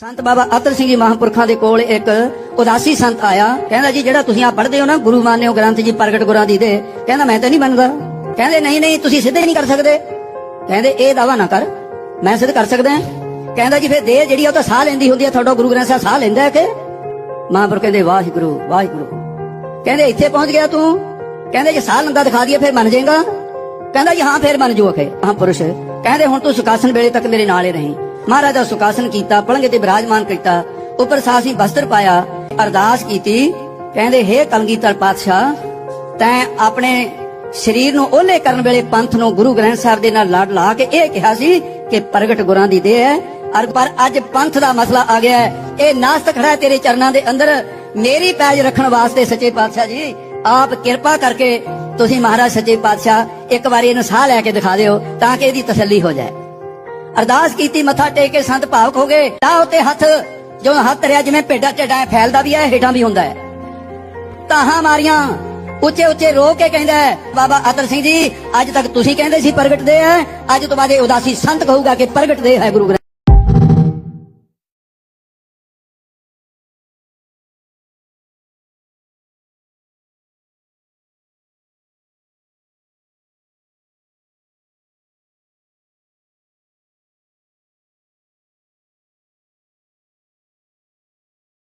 ਸੰਤ ਬਾਬਾ ਅਤਰ ਸਿੰਘ ਜੀ ਮਹਾਂਪੁਰਖਾਂ ਦੇ ਕੋਲ ਇੱਕ ਉਦਾਸੀ ਸੰਤ ਆਇਆ। ਕਹਿੰਦਾ, ਜੀ, ਜਿਹੜਾ ਤੁਸੀਂ ਆ ਪੜ੍ਹਦੇ ਹੋ ਨਾ, ਗੁਰੂ ਮੰਨਦੇ ਹੋ ਗ੍ਰੰਥ ਜੀ ਪ੍ਰਗਟ ਗੁਰਾਂ ਦੀ ਦੇ। ਕਹਿੰਦਾ, ਮੈਂ ਤਾਂ ਨਹੀਂ ਮੰਨਦਾ ਕਹਿੰਦੇ, ਨਹੀਂ ਨਹੀਂ, ਤੁਸੀਂ ਸਿੱਧੇ ਨਹੀਂ ਕਰ ਸਕਦੇ। ਕਹਿੰਦੇ, ਇਹ ਦਾਵਾ ਨਾ ਕਰ, ਮੈਂ ਸਿੱਧ ਕਰ ਸਕਦਾ ਕਹਿੰਦਾ, ਜੀ, ਫਿਰ ਦੇਹ ਜਿਹੜੀ ਆ, ਉਹ ਤਾਂ ਸਾਹ ਲੈਂਦੀ ਹੁੰਦੀ ਹੈ ਤੁਹਾਡਾ ਗੁਰੂ ਗ੍ਰੰਥ ਸਾਹਿਬ ਸਾਹ ਲੈਂਦਾ ਹੈ ਕਿ? ਮਹਾਂਪੁਰਖ ਕਹਿੰਦੇ, ਵਾਹਿਗੁਰੂ ਵਾਹਿਗੁਰੂ। ਕਹਿੰਦੇ, ਇੱਥੇ ਪਹੁੰਚ ਗਿਆ ਤੂੰ? ਕਹਿੰਦੇ, ਜੇ ਸਾਹ ਲੰਦਾ ਦਿਖਾ ਦਈਏ, ਫਿਰ ਮੰਨ ਜਾਏਗਾ। ਕਹਿੰਦਾ, ਜੀ, ਹਾਂ, ਫਿਰ ਮੰਨ ਜੂ ਅਖੇ ਹਾਂ ਪੁਰਸ਼ ਕਹਿੰਦੇ, ਹੁਣ ਤੂੰ ਸੁਕਾਸਨ ਵੇਲੇ ਤੱਕ ਮੇਰੇ ਨਾਲ ਹੀ ਰਹੀਂ। ਮਹਾਰਾਜ ਦਾ ਸੁਖਾਸਨ ਕੀਤਾ, ਪਲੰਗ ਤੇ ਬਿਰਾਜਮਾਨ ਕੀਤਾ, ਉਪਰ ਸਾਸੀ ਬਸਤਰ ਪਾਇਆ, ਅਰਦਾਸ ਕੀਤੀ, ਕਹਿੰਦੇ, ਹੇ ਕਲਗੀਧਰ ਪਾਤਸ਼ਾਹ, ਤੈਂ ਆਪਣੇ ਸਰੀਰ ਨੂੰ ਓਲੇ ਕਰਨ ਵੇਲੇ ਪੰਥ ਨੂੰ ਗੁਰੂ ਗ੍ਰੰਥ ਸਾਹਿਬ ਦੇ ਨਾਲ ਲੜ ਲਾ ਕੇ ਇਹ ਕਿਹਾ ਸੀ ਕਿ ਪ੍ਰਗਟ ਗੁਰਾਂ ਦੀ ਦੇਹ ਹੈ, ਅਰ ਪਰ ਅੱਜ ਪੰਥ ਦਾ ਮਸਲਾ ਆ ਗਿਆ ਹੈ। ਇਹ ਨਾਸਤ ਖੜਾ ਤੇਰੇ ਚਰਨਾਂ ਦੇ ਅੰਦਰ, ਮੇਰੀ ਪੈਜ ਰੱਖਣ ਵਾਸਤੇ ਸੱਚੇ ਪਾਤਸ਼ਾਹ ਜੀ, ਆਪ ਕਿਰਪਾ ਕਰਕੇ ਤੁਸੀਂ ਮਹਾਰਾਜ ਸੱਚੇ ਪਾਤਸ਼ਾਹ, ਇੱਕ ਵਾਰੀ ਇਹਨੂੰ ਸਾਹ ਲੈ ਕੇ ਦਿਖਾ ਦਿਓ, ਤਾਂ ਕਿ ਇਹਦੀ ਤਸੱਲੀ ਹੋ ਜਾਏ। ਅਰਦਾਸ ਕੀਤੀ, ਮੱਥਾ ਟੇਕ ਕੇ ਸੰਤ ਭਾਵਕ ਹੋ ਗਏ। ਤਾਂ ਉੱਤੇ ਹੱਥ, ਜੋ ਹੱਥ ਰਿਆ, ਜਿਵੇਂ ਭੇਡਾਂ ਢੇਡਾਂ ਫੈਲਦਾ ਵੀ ਹੈ ਹੇਠਾਂ ਵੀ ਹੁੰਦਾ ਹੈ ਤਾਹਾਂ ਮਾਰੀਆਂ, ਉੱਚੇ ਉੱਚੇ ਰੋ ਕੇ ਕਹਿੰਦਾ ਬਾਬਾ ਅਤਰ ਸਿੰਘ ਜੀ, ਅੱਜ ਤੱਕ ਤੁਸੀਂ ਕਹਿੰਦੇ ਸੀ ਪ੍ਰਗਟ ਦੇ ਹੈ ਅੱਜ ਤੋਂ ਬਾਅਦ ਇਹ ਉਦਾਸੀ ਸੰਤ ਕਹੂਗਾ ਕਿ ਪ੍ਰਗਟ ਦੇ ਹੈ ਗੁਰੂ ਗ੍ਰੰਥ